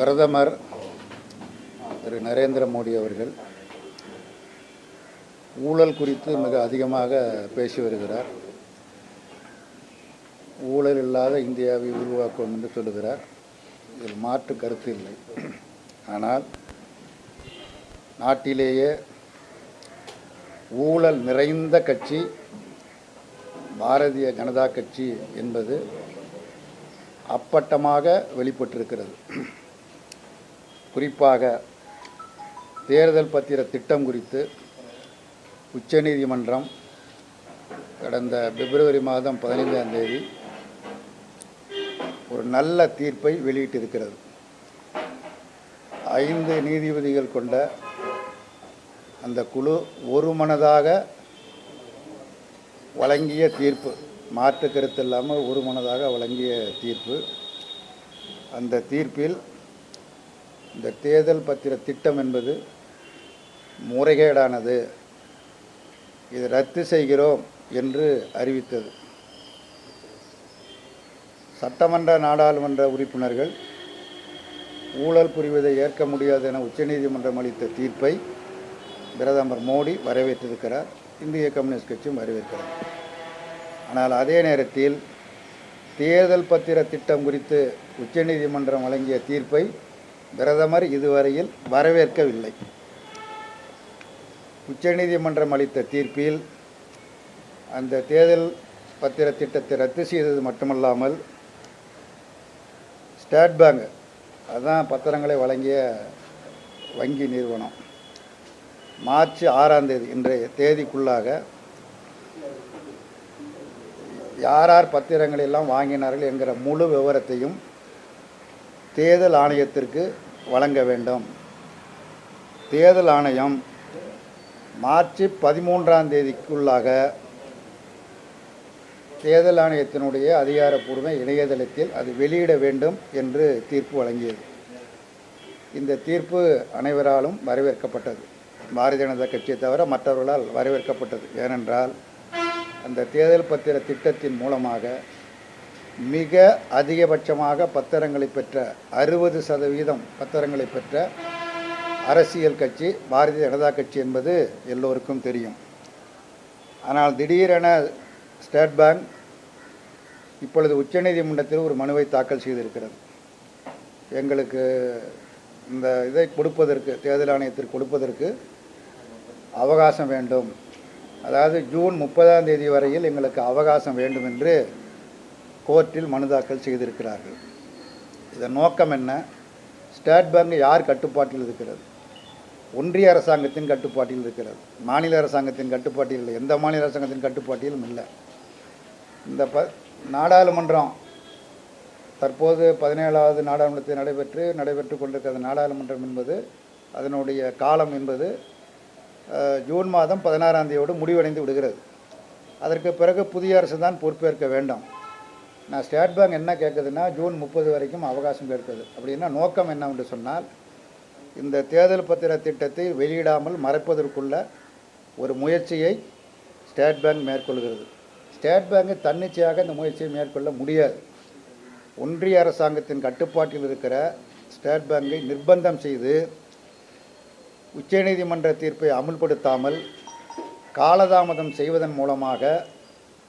பிரதமர் திரு நரேந்திர மோடி அவர்கள் ஊழல் குறித்து மிக அதிகமாக பேசி வருகிறார். ஊழல் இல்லாத இந்தியாவை உருவாக்கும் என்று சொல்லுகிறார். இதில் மாற்று கருத்து இல்லை. ஆனால் நாட்டிலேயே ஊழல் நிறைந்த கட்சி பாரதிய ஜனதா கட்சி என்பது அப்பட்டமாக வெளிப்பட்டிருக்கிறது. குறிப்பாக தேர்தல் பத்திர திட்டம் குறித்து உச்சநீதிமன்றம் கடந்த பிப்ரவரி மாதம் பதினைந்தாம் தேதி ஒரு நல்ல தீர்ப்பை வெளியிட்டிருக்கிறது. ஐந்து நீதிபதிகள் கொண்ட அந்த குழு ஒரு மனதாக வழங்கிய தீர்ப்பு மாற்று கருத்து இல்லாமல் ஒரு மனதாக வழங்கிய தீர்ப்பு. அந்த தீர்ப்பில் இந்த தேர்தல் பத்திர திட்டம் என்பது முறைகேடானது. இது ரத்து செய்கிறோம் என்று அறிவித்தது. சட்டமன்ற நாடாளுமன்ற உறுப்பினர்கள் ஊழல் புரிவதை ஏற்க முடியாது என உச்சநீதிமன்றம் அளித்த தீர்ப்பை பிரதமர் மோடி வரவேற்றிருக்கிறார். இந்திய கம்யூனிஸ்ட் கட்சியும் வரவேற்கிறது. ஆனால் அதே நேரத்தில் தேர்தல் பத்திர திட்டம் குறித்து உச்சநீதிமன்றம் வழங்கிய தீர்ப்பை பிரதமர் இதுவரையில் வரவேற்கவில்லை. உச்சநீதிமன்றம் அளித்த தீர்ப்பில் அந்த தேர்தல் பத்திர திட்டத்தை ரத்து செய்தது மட்டுமல்லாமல் ஸ்டேட் பேங்க் அதுதான் பத்திரங்களை வழங்கிய வங்கி நிறுவனம் மார்ச் ஆறாம் தேதி இன்றைய தேதிக்குள்ளாக யார் யார் பத்திரங்களை எல்லாம் வாங்கினார்கள் என்கிற முழு விவரத்தையும் தேர்தல் ஆணையத்திற்கு வழங்க வேண்டும். தேர்தல் ஆணையம் மார்ச் பதிமூன்றாம் தேதிக்குள்ளாக தேர்தல் ஆணையத்தினுடைய அதிகாரப்பூர்வ இணையதளத்தில் அது வெளியிட வேண்டும் என்று தீர்ப்பு வழங்கியது. இந்த தீர்ப்பு அனைவராலும் வரவேற்கப்பட்டது. பாரதிய ஜனதா கட்சியை தவிர மற்றவர்களால் வரவேற்கப்பட்டது. ஏனென்றால் அந்த தேர்தல் பத்திர திட்டத்தின் மூலமாக மிக அதிகபட்சமாக பத்திரங்களை பெற்ற அறுபது சதவீதம் பத்திரங்களை பெற்ற அரசியல் கட்சி பாரதிய ஜனதா கட்சி என்பது எல்லோருக்கும் தெரியும். ஆனால் திடீரென ஸ்டேட் பேங்க் இப்பொழுது உச்சநீதிமன்றத்தில் ஒரு மனுவை தாக்கல் செய்திருக்கிறது. எங்களுக்கு இந்த இதை கொடுப்பதற்கு தேர்தல் ஆணையத்திற்கு கொடுப்பதற்கு அவகாசம் வேண்டும். அதாவது ஜூன் முப்பதாம் தேதி வரையில் எங்களுக்கு அவகாசம் வேண்டும் என்று கோர்ட்டில் மனு தாக்கல் செய்திருக்கிறார்கள். இதன் நோக்கம் என்ன? ஸ்டேட் பேங்க் யார் கட்டுப்பாட்டில் இருக்கிறது? ஒன்றிய அரசாங்கத்தின் கட்டுப்பாட்டில் இருக்கிறது. மாநில அரசாங்கத்தின் கட்டுப்பாட்டில் இல்லை. எந்த மாநில அரசாங்கத்தின் கட்டுப்பாட்டிலும் இல்லை. இந்த ப நாடாளுமன்றம் தற்போது பதினேழாவது நாடாளுமன்றத்தில் நடைபெற்று நடைபெற்று கொண்டிருக்கிற நாடாளுமன்றம் என்பது அதனுடைய காலம் என்பது ஜூன் மாதம் பதினாறாம் தேதியோடு முடிவடைந்து விடுகிறது. அதற்கு பிறகு புதிய அரசு தான் பொறுப்பேற்க வேண்டும். நான் ஸ்டேட் பேங்க் என்ன கேட்குதுன்னா ஜூன் முப்பது வரைக்கும் அவகாசம் கேட்குது. அப்படின்னா நோக்கம் என்னவென்று சொன்னால் இந்த தேர்தல் பத்திர திட்டத்தை வெளியிடாமல் மறைப்பதற்குள்ள ஒரு முயற்சியை ஸ்டேட் பேங்க் மேற்கொள்கிறது. ஸ்டேட் பேங்கு தன்னிச்சையாக இந்த முயற்சியை மேற்கொள்ள முடியாது. ஒன்றிய அரசாங்கத்தின் கட்டுப்பாட்டில் இருக்கிற ஸ்டேட் பேங்கை நிர்பந்தம் செய்து உச்சநீதிமன்ற தீர்ப்பை அமுல்படுத்தாமல் காலதாமதம் செய்வதன் மூலமாக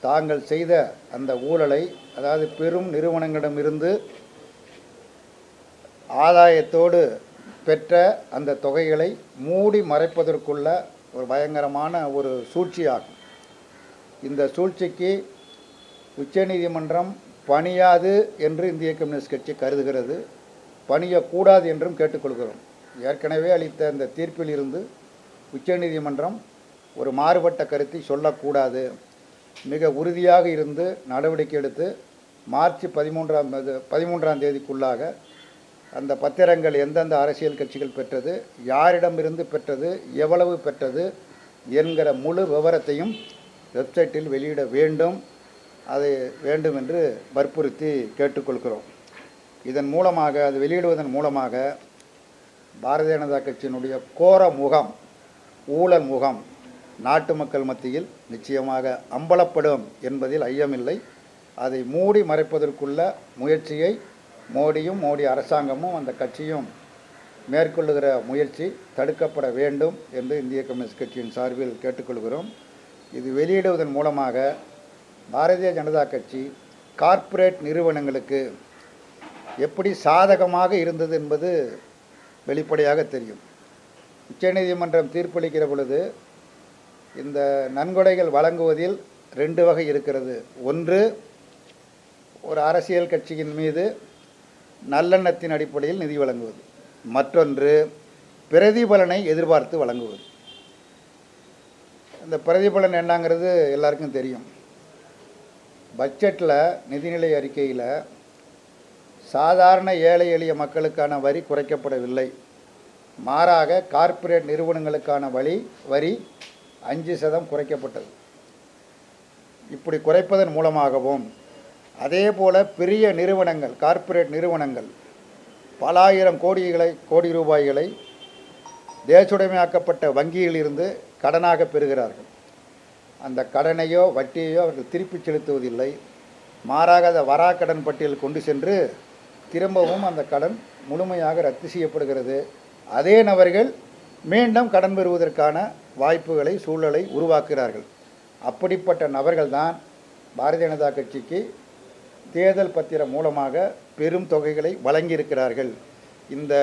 தாங்கள் செய்த அந்த ஊழலை அதாவது பெரும் நிறுவனங்களிடமிருந்து ஆதாயத்தோடு பெற்ற அந்த தொகைகளை மூடி மறைப்பதற்குள்ள ஒரு பயங்கரமான ஒரு சூழ்ச்சியாகும். இந்த சூழ்ச்சிக்கு உச்சநீதிமன்றம் பணியாது என்று இந்திய கம்யூனிஸ்ட் கட்சி கருதுகிறது. பணியக்கூடாது என்றும் கேட்டுக்கொள்கிறோம். ஏற்கனவே அளித்த இந்த தீர்ப்பில் இருந்து உச்சநீதிமன்றம் ஒரு மாறுபட்ட கருத்தை சொல்லக்கூடாது. மிக உறுதியாக இருந்து நடவடிக்கை எடுத்து மார்ச் பதிமூன்றாம் பதிமூன்றாம் தேதிக்குள்ளாக அந்த பத்திரங்கள் எந்தெந்த அரசியல் கட்சிகள் பெற்றது யாரிடமிருந்து பெற்றது எவ்வளவு பெற்றது என்கிற முழு விவரத்தையும் வெப்சைட்டில் வெளியிட வேண்டும். அதை வேண்டும் என்று வற்புறுத்தி கேட்டுக்கொள்கிறோம். இதன் மூலமாக அது வெளியிடுவதன் மூலமாக பாரதிய ஜனதா கட்சியினுடைய கோர முகம் ஊழல் முகம் நாட்டு மக்கள் மத்தியில் நிச்சயமாக அம்பலப்படும் என்பதில் ஐயமில்லை. அதை மூடி மறைப்பதற்குள்ள முயற்சியை மோடியும் மோடி அரசாங்கமும் அந்த கட்சியும் மேற்கொள்ளுகிற முயற்சி தடுக்கப்பட வேண்டும் என்று இந்திய கம்யூனிஸ்ட் கட்சியின் சார்பில் கேட்டுக்கொள்கிறோம். இது வெளியிடுவதன் மூலமாக பாரதிய ஜனதா கட்சி கார்ப்பரேட் நிறுவனங்களுக்கு எப்படி சாதகமாக இருந்தது என்பது வெளிப்படையாக தெரியும். உச்சநீதிமன்றம் தீர்ப்பளிக்கிற பொழுது இந்த நன்கொடைகள் வழங்குவதில் ரெண்டு வகை இருக்கிறது. ஒன்று ஒரு அரசியல் கட்சியின் மீது நல்லெண்ணத்தின் அடிப்படையில் நிதி வழங்குவது. மற்றொன்று பிரதிபலனை எதிர்பார்த்து வழங்குவது. இந்த பிரதிபலன் என்னங்கிறது எல்லாருக்கும் தெரியும். பட்ஜெட்டில் நிதிநிலை அறிக்கையில் சாதாரண ஏழை எளிய மக்களுக்கான வரி குறைக்கப்படவில்லை. மாறாக கார்ப்பரேட் நிறுவனங்களுக்கான வழி வரி அஞ்சு சதம் குறைக்கப்பட்டது. இப்படி குறைப்பதன் மூலமாகவும் அதே போல் பெரிய நிறுவனங்கள் கார்ப்பரேட் நிறுவனங்கள் பல ஆயிரம் கோடிகளை கோடி ரூபாய்களை தேசுடைமையாக்கப்பட்ட வங்கியிலிருந்து கடனாக பெறுகிறார்கள். அந்த கடனையோ வட்டியையோ அவர்கள் திருப்பி செலுத்துவதில்லை. மாறாக அதை வராக்கடன் பட்டியல் கொண்டு சென்று திரும்பவும் அந்த கடன் முழுமையாக ரத்து செய்யப்படுகிறது. அதே நபர்கள் மீண்டும் கடன் பெறுவதற்கான வாய்ப்புகளை சூழலை உருவாக்குகிறார்கள். அப்படிப்பட்ட நபர்கள்தான் பாரதிய ஜனதா கட்சிக்கு தேர்தல் பத்திரம் மூலமாக பெரும் தொகைகளை வழங்கியிருக்கிறார்கள். இந்த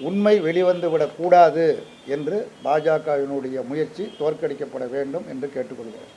உண்மை வெளிவந்து விடக்கூடாது என்று பாஜகவினுடைய முயற்சி தோற்கடிக்கப்பட வேண்டும் என்று கேட்டுக்கொள்கிறேன்.